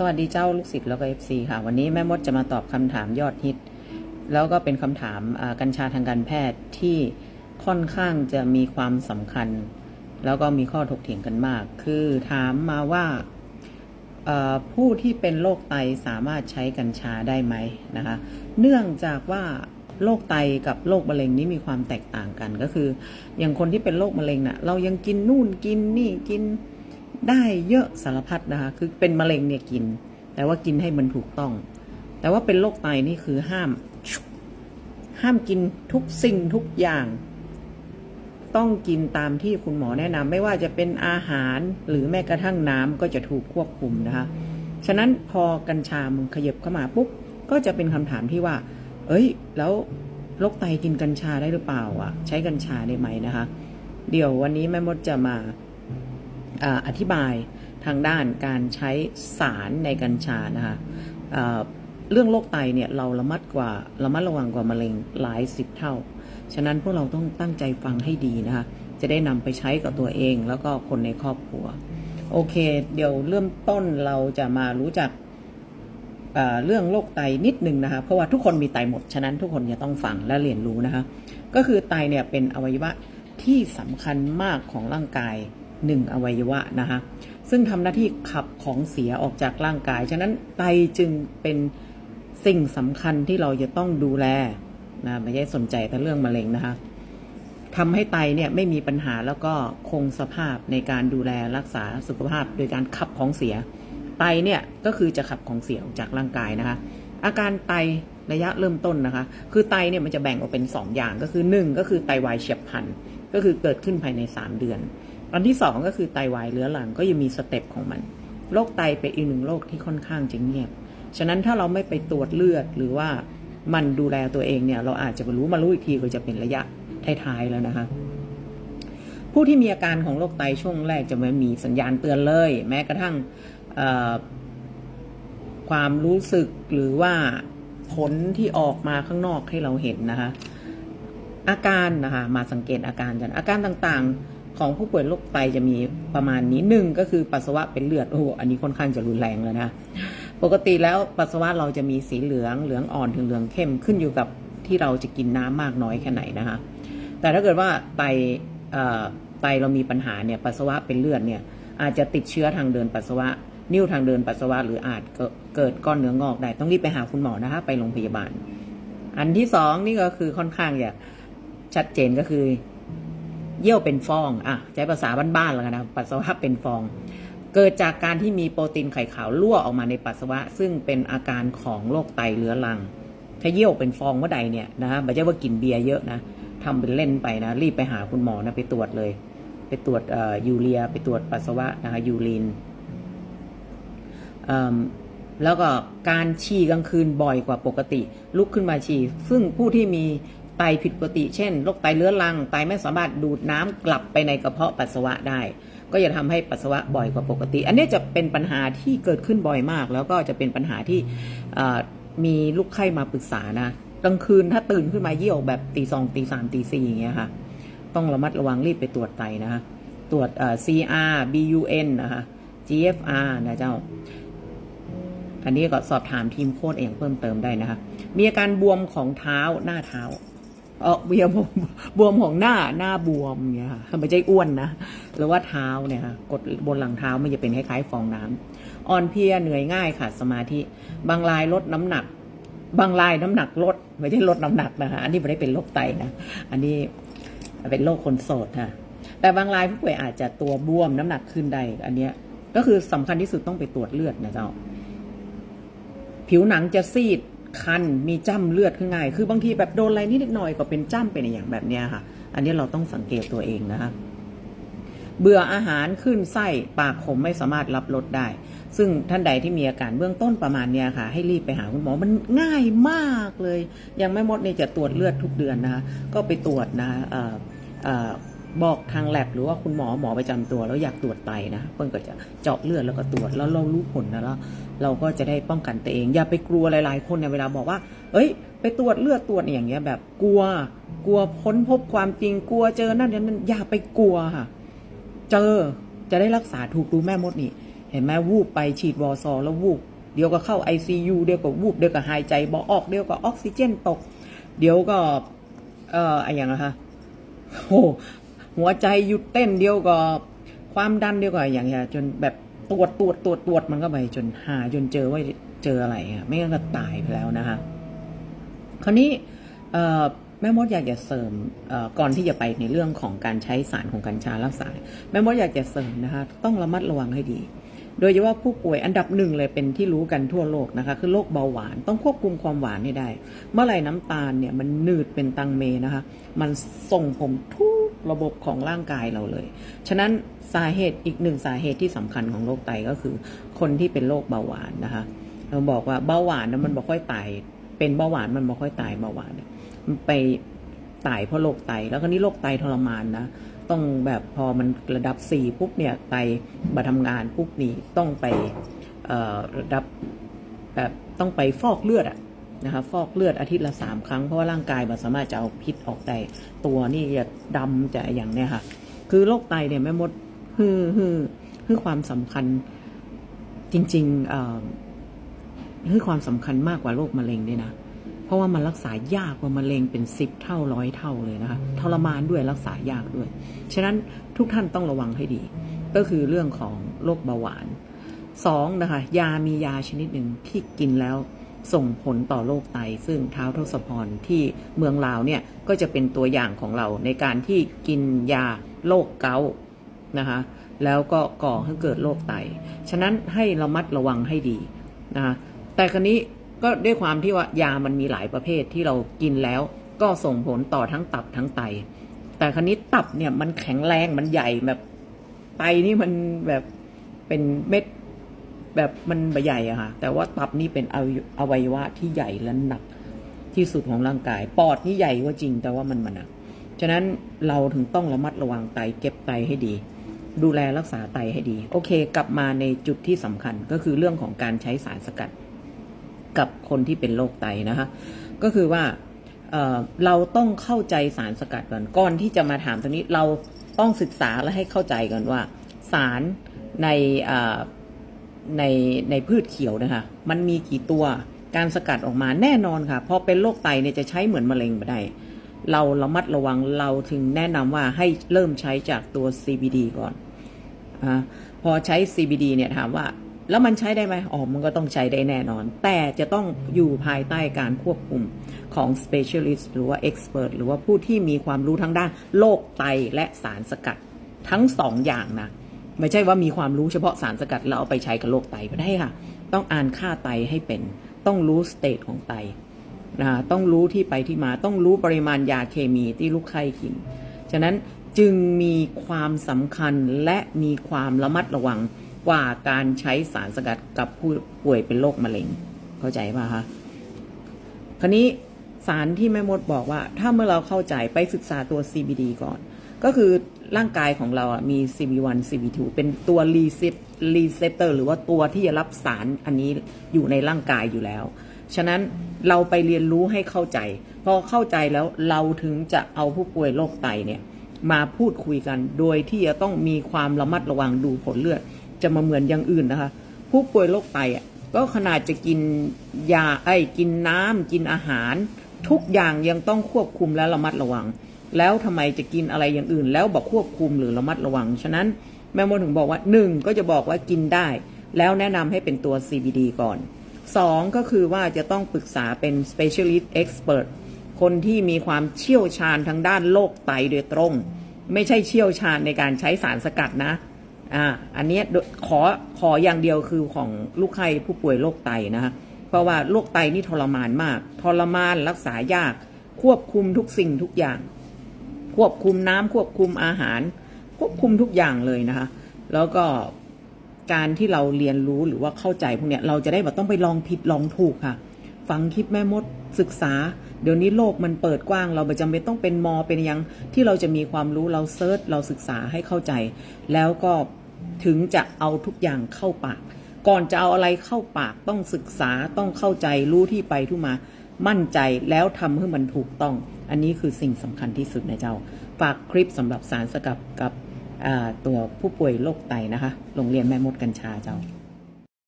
สวัสดีเจ้าลูกศิษย์แล้วก็เอฟซีค่ะ วันนี้แม่มดจะมาตอบคำถามยอดฮิต แล้วก็เป็นคำถามกัญชาทางการแพทย์ที่ค่อนข้างจะมีความสำคัญ แล้วก็มีข้อถกเถียงกันมาก คือถามมาว่าผู้ที่เป็นโรคไตสามารถใช้กัญชาได้ไหมนะคะ เนื่องจากว่าโรคไตกับโรคมะเร็งนี้มีความแตกต่างกันก็คือ อย่างคนที่เป็นโรคมะเร็งน่ะเรายังกินนู่นกินนี่กิน ได้เยอะสารพัดนะคะ คือเป็นมะเร็งเนี่ยกิน แต่ว่ากินให้มันถูกต้อง แต่ว่าเป็นโรคไตนี่คือห้าม ห้ามกินทุกสิ่งทุกอย่าง ต้องกินตามที่คุณหมอแนะนำไม่ว่าจะเป็นอาหารหรือแม้กระทั่งน้ำก็จะถูกควบคุมนะคะ ฉะนั้นพอกัญชามันขยับเข้ามาปุ๊บก็จะเป็นคำถามที่ว่า เอ้ย แล้วโรคไตกินกัญชาได้หรือเปล่าอะ ใช้กัญชาได้ไหมนะคะ เดี๋ยววันนี้แม่มดจะมา อธิบายทางด้านการใช้สารในกัญชานะคะอ่าเรื่องโรคไตเนี่ยเราระมัดกว่าระมัดระวังกว่ามะเร็งหลายสิบเท่า ฉะนั้นพวกเราต้องตั้งใจฟังให้ดีนะคะ จะได้นำไปใช้กับตัวเองแล้วก็คนในครอบครัว โอเค เดี๋ยวเริ่มต้นเราจะมารู้จักเรื่องโรคไตนิดนึงนะคะ เพราะว่าทุกคนมีไตหมด ฉะนั้นทุกคนจะต้องฟังและเรียนรู้นะคะ ก็คือไตเนี่ยเป็นอวัยวะที่สำคัญมากของร่างกาย หนึ่งอวัยวะนะคะซึ่งทำหน้าที่ขับของเสียออกจากร่างกาย ฉะนั้นไตจึงเป็นสิ่งสำคัญที่เราจะต้องดูแลนะไม่ใช่สนใจแต่เรื่องมะเร็งนะคะทำให้ไตเนี่ยไม่มีปัญหาแล้วก็คงสภาพในการดูแลรักษาสุขภาพ โดยการขับของเสีย ไตเนี่ยก็คือจะขับของเสียออกจากร่างกายนะคะ อาการไตระยะเริ่มต้นนะคะ คือไตเนี่ยมันจะแบ่งออกเป็น 2 อย่างก็คือ 1 ก็คือไตวายเฉียบพลันก็คือเกิดขึ้นภายใน 3 เดือน อันที่2ก็คือไตวายเรื้อรังก็ยังมีสเต็ปของมันโรคไตเป็นอีกหนึ่งโรคที่ค่อนข้างจะเงียบ ฉะนั้นถ้าเราไม่ไปตรวจเลือดหรือว่ามันดูแลตัวเองเนี่ย เราอาจจะมารู้มารู้อีกทีก็จะเป็นระยะท้ายๆแล้วนะคะ ผู้ที่มีอาการของโรคไตช่วงแรกจะไม่มีสัญญาณเตือนเลย แม้กระทั่งความรู้สึกหรือว่าผลที่ออกมาข้างนอกให้เราเห็นนะคะ อาการนะคะมาสังเกตอาการกันอาการต่างๆ ของผู้ป่วยโรคไตจะมีประมาณนี้หนึ่งก็คือปัสสาวะเป็นเลือดโอ้โหอันนี้ค่อนข้างจะรุนแรงแล้วนะปกติแล้วปัสสาวะเราจะมีสีเหลืองเหลืองอ่อนถึงเหลืองเข้มขึ้นอยู่กับที่เราจะกินน้ำมากน้อยแค่ไหนนะคะ แต่ถ้าเกิดว่าไตเอ่อไตเรามีปัญหาเนี่ยปัสสาวะเป็นเลือดเนี่ยอาจจะติดเชื้อทางเดินปัสสาวะ นิ้วทางเดินปัสสาวะ หรืออาจเกิดก้อนเนื้องอกได้ ต้องรีบไปหาคุณหมอนะคะไปโรงพยาบาล อันที่สองนี่ก็คือค่อนข้างจะชัดเจนก็คือ เยี่ยวเป็นฟองอะใช้ภาษาบ้านๆแล้วกันนะปัสสาวะเป็นฟอง เกิดจากการที่มีโปรตีนไข่ขาวรั่วออกมาในปัสสาวะ ซึ่งเป็นอาการของโรคไตเรื้อรัง ถ้าเยี่ยวเป็นฟองเมื่อใดเนี่ยนะไม่ใช่ว่ากินเบียร์เยอะนะทำเป็นเล่นไปนะ รีบไปหาคุณหมอนะไปตรวจเลย ไปตรวจยูเรีย ไปตรวจปัสสาวะนะคะยูรินแล้วก็การฉี่กลางคืนบ่อยกว่าปกติ ลุกขึ้นมาฉี่ซึ่งผู้ที่มี ไตผิดปกติ เช่นโรคไตเรื้อรัง ไตไม่สามารถดูดน้ำกลับไปในกระเพาะปัสสาวะได้ ก็จะทำให้ปัสสาวะบ่อยกว่าปกติ อันนี้จะเป็นปัญหาที่เกิดขึ้นบ่อยมาก แล้วก็จะเป็นปัญหาที่มีลูกไข้มาปรึกษานะกลางคืนถ้าตื่นขึ้นมาเยี่ยวแบบตีสองตีสามตีสี่อย่างเงี้ยค่ะ ต้องระมัดระวังรีบไปตรวจไตนะคะตรวจ CR BUN นะคะ GFR นะเจ้า อันนี้ก็สอบถามทีมโค้ดเองเพิ่มเติมได้นะคะ มีอาการบวมของเท้าหน้าเท้า เออเบียบวมบวมของหน้าหน้าบวมเงี้ยค่ะไม่ใช่อ้วนนะหรือว่าเท้าเนี่ยค่ะกดบนหลังเท้ามันจะเป็นคล้ายๆฟองน้ำอ่อนเพลียเหนื่อยง่ายขาดสมาธิ บางรายลดน้ำหนัก บางรายน้ำหนักลดไม่ใช่ลดน้ำหนักนะคะอันนี้ไม่ได้เป็นโรคไตนะอันนี้เป็นโรคคนโสดค่ะแต่บางรายผู้ป่วยอาจจะตัวบวมน้ำหนักขึ้นได้อันเนี้ยก็คือสำคัญที่สุดต้องไปตรวจเลือดนะเจ้า ผิวหนังจะซีด คันมีจ้ำเลือดขึ้นง่าย คือบางทีแบบโดนอะไรนิดหน่อยก็เป็นจ้ำเป็นอย่างแบบเนี้ยค่ะ อันนี้เราต้องสังเกตตัวเองนะคะเบื่ออาหารขึ้นไส้ปากขมไม่สามารถรับรสได้ ซึ่งท่านใดที่มีอาการเบื้องต้นประมาณเนี้ยค่ะ ให้รีบไปหาคุณหมอมันง่ายมากเลย ยังไม่หมดเนี่ยจะตรวจเลือดทุกเดือนนะคะก็ไปตรวจนะเอ่อเอ่อ บอกทางแลบหรือว่าคุณหมอหมอประจำตัวแล้วอยากตรวจไตนะเพิ่นก็จะเจาะเลือดแล้วก็ตรวจแล้วเรารู้ผลนะแล้วเราก็จะได้ป้องกันตัวเอง อย่าไปกลัวหลายๆ คนเนี่ยเวลาบอกว่า เอ้ย ไปตรวจเลือดตรวจอย่างเงี้ย แบบกลัว กลัวพ้นพบความจริงกลัวเจอนั่นนั่นอย่าไปกลัวค่ะ เจอจะได้รักษาถูกดูแม่มดนี่ เห็นไหมวูบไปฉีดวอซอแล้ววูบเดี๋ยวก็เข้า ICU เดี๋ยวก็วูบเดี๋ยวก็หายใจบ่ออกเดี๋ยวก็ออกซิเจนตก เดี๋ยวก็ เอ่ออะไรอย่างนะคะโอ้ หัวใจหยุดเต้นเดียวก็ความดันเดียวก็อย่างเงี้ยจนแบบตรวจตรวจตรวจตรวจมันก็ไปจนหาจนเจอว่าเจออะไรอะไม่งั้นก็ตายไปแล้วนะคะคราวนี้แม่มดอยากจะเสริมก่อนที่จะไปในเรื่องของการใช้สารของกัญชารักษาแม่มดอยากจะเสริมนะคะต้องระมัดระวังให้ดี โดยเฉพาะผู้ป่วยอันดับหนึ่งเลยเป็นที่รู้กันทั่วโลกนะคะ คือโรคเบาหวานต้องควบคุมความหวานให้ได้ เมื่อไหร่น้ำตาลเนี่ยมันหนืดเป็นตังเมนะคะ มันส่งผมทุก ระบบของร่างกายเราเลย ฉะนั้นสาเหตุอีกหนึ่งสาเหตุที่สำคัญของโรคไตก็คือ คนที่เป็นโรคเบาหวานนะคะเราบอกว่าเบาหวานนะมันบ่ค่อยตาย เป็นเบาหวานมันบ่ค่อยตายเบาหวานเนี่ยมันไปตายเพราะโรคไต แล้วก็นี่โรคไตทรมานนะต้องแบบพอมันระดับสี่ปุ๊บเนี่ยไตมาทำงานปุ๊บนี่ต้องไประดับแบบต้องไปฟอกเลือดอะ นะคะฟอกเลือดอาทิตย์ละสามครั้ง เพราะว่าร่างกายมันสามารถจะเอาพิษออกได้ตัวนี่จะดำจะอย่างเนี้ยค่ะ คือโรคไตเนี่ยแม่มดฮือฮือฮือความสำคัญจริงๆเอ่อให้ความสำคัญมากกว่าโรคมะเร็งด้วยนะเพราะว่ามันรักษายากกว่ามะเร็งเป็นสิบเท่าร้อยเท่าเลยนะคะทรมานด้วยรักษายากด้วย ฉะนั้นทุกท่านต้องระวังให้ดี ก็คือเรื่องของโรคเบาหวานสองนะคะยามียาชนิดหนึ่งที่กินแล้ว ส่งผลต่อโรคไต ซึ่งเท้าทศพรที่เมืองลาวเนี่ยก็จะเป็นตัวอย่างของเราในการที่กินยาโรคเกาต์นะคะแล้วก็ก่อให้เกิดโรคไต ฉะนั้นให้ระมัดระวังให้ดีนะคะแต่ครนี้ก็ด้วยความที่ว่ายามันมีหลายประเภทที่เรากินแล้วก็ส่งผลต่อทั้งตับทั้งไต แต่ครนี้ตับเนี่ยมันแข็งแรงมันใหญ่แบบไตนี่มันแบบเป็นเม็ด แบบมันใหญ่อะค่ะ แต่ว่าตับนี่เป็นอวัยวะที่ใหญ่และหนักที่สุดของร่างกาย ปอดนี่ใหญ่กว่าจริง แต่ว่ามันมันหนัก ฉะนั้นเราถึงต้องระมัดระวังไตเก็บไตให้ดี ดูแลรักษาไตให้ดี โอเค กลับมาในจุดที่สำคัญก็คือเรื่องของการใช้สารสกัด กับคนที่เป็นโรคไตนะคะ ก็คือว่าเเราต้องเข้าใจสารสกัดก่อน ก่อนที่จะมาถามตรงนี้เราต้องศึกษาและให้เข้าใจก่อนว่า สารในอ ในในพืชเขียวนะคะมันมีกี่ตัวการสกัดออกมาแน่นอนค่ะพอเป็นโรคไตเนี่ยจะใช้เหมือนมะเร็งไม่ได้เราระมัดระวังเราถึงแนะนำว่าให้เริ่มใช้จากตัว CBD ก่อนอพอใช้ CBD เนี่ยถามว่า แล้วมันใช้ได้ไหมอ๋อมันก็ต้องใช้ได้แน่นอน แต่จะต้องอยู่ภายใต้การควบคุมของ specialist หรือว่า expert หรือว่าผู้ที่มีความรู้ทั้งด้านโรคไตและสารสกัดทั้งสองอย่างนะ ไม่ใช่ว่ามีความรู้เฉพาะสารสกัดแล้วเอาไปใช้กับโรคไตไม่ได้ค่ะ ต้องอ่านค่าไตให้เป็น ต้องรู้สเตตของไตนะต้องรู้ที่ไปที่มาต้องรู้ปริมาณยาเคมีที่ลูกไข้กิน ฉะนั้นจึงมีความสำคัญและมีความระมัดระวังกว่าการใช้สารสกัดกับผู้ป่วยเป็นโรคมะเร็ง เข้าใจป่ะคะคราวนี้สารที่แม่มดบอกว่า ถ้าเมื่อเราเข้าใจไปศึกษาตัว CBD ก่อน ก็คือร่างกายของเราอะมี CB1 CB2 เป็นตัว receptor หรือว่าตัวที่จะรับสารอันนี้อยู่ในร่างกายอยู่แล้ว ฉะนั้นเราไปเรียนรู้ให้เข้าใจ พอเข้าใจแล้วเราถึงจะเอาผู้ป่วยโรคไตเนี่ยมาพูดคุยกัน โดยที่จะต้องมีความระมัดระวังดูผลเลือด จะมาเหมือนอย่างอื่นนะคะ ผู้ป่วยโรคไตอะก็ขนาดจะกินยาไอ้กินน้ำกินอาหาร ทุกอย่างยังต้องควบคุมและระมัดระวัง แล้วทำไมจะกินอะไรอย่างอื่น แล้วบอกควบคุมหรือระมัดระวัง ฉะนั้นแม่มดถึงบอกว่าหนึ่งก็จะบอกว่ากินได้ แล้วแนะนำให้เป็นตัว CBD ก่อนสองก็คือว่าจะต้องปรึกษาเป็น specialist expert คนที่มีความเชี่ยวชาญทางด้านโรคไตโดยตรง ไม่ใช่เชี่ยวชาญในการใช้สารสกัดนะอ่าอันเนี้ยขอขออย่างเดียวคือของลูกไข้ผู้ป่วยโรคไตนะคะเพราะว่าโรคไตนี่ทรมานมาก ทรมานรักษายาก ควบคุมทุกสิ่งทุกอย่าง ควบคุมน้ำควบคุมอาหาร ควบคุมทุกอย่างเลยนะคะ แล้วก็การที่เราเรียนรู้หรือว่าเข้าใจพวกเนี้ยเราจะได้แบบต้องไปลองผิดลองถูกค่ะ ฟังคลิปแม่มดศึกษา เดี๋ยวนี้โลกมันเปิดกว้าง เราไม่จำเป็นต้องเป็นมอเป็นยังที่เราจะมีความรู้เราเซิร์ชเราศึกษาให้เข้าใจ แล้วก็ถึงจะเอาทุกอย่างเข้าปาก ก่อนจะเอาอะไรเข้าปากต้องศึกษาต้องเข้าใจรู้ที่ไปที่มามั่นใจแล้วทำให้มันถูกต้อง อันนี้คือสิ่งสำคัญที่สุดนะเจ้า ฝากคลิปสำหรับสารสกัดกับตัวผู้ป่วยโรคไตนะคะ โรงเรียนแม่มดกัญชาเจ้า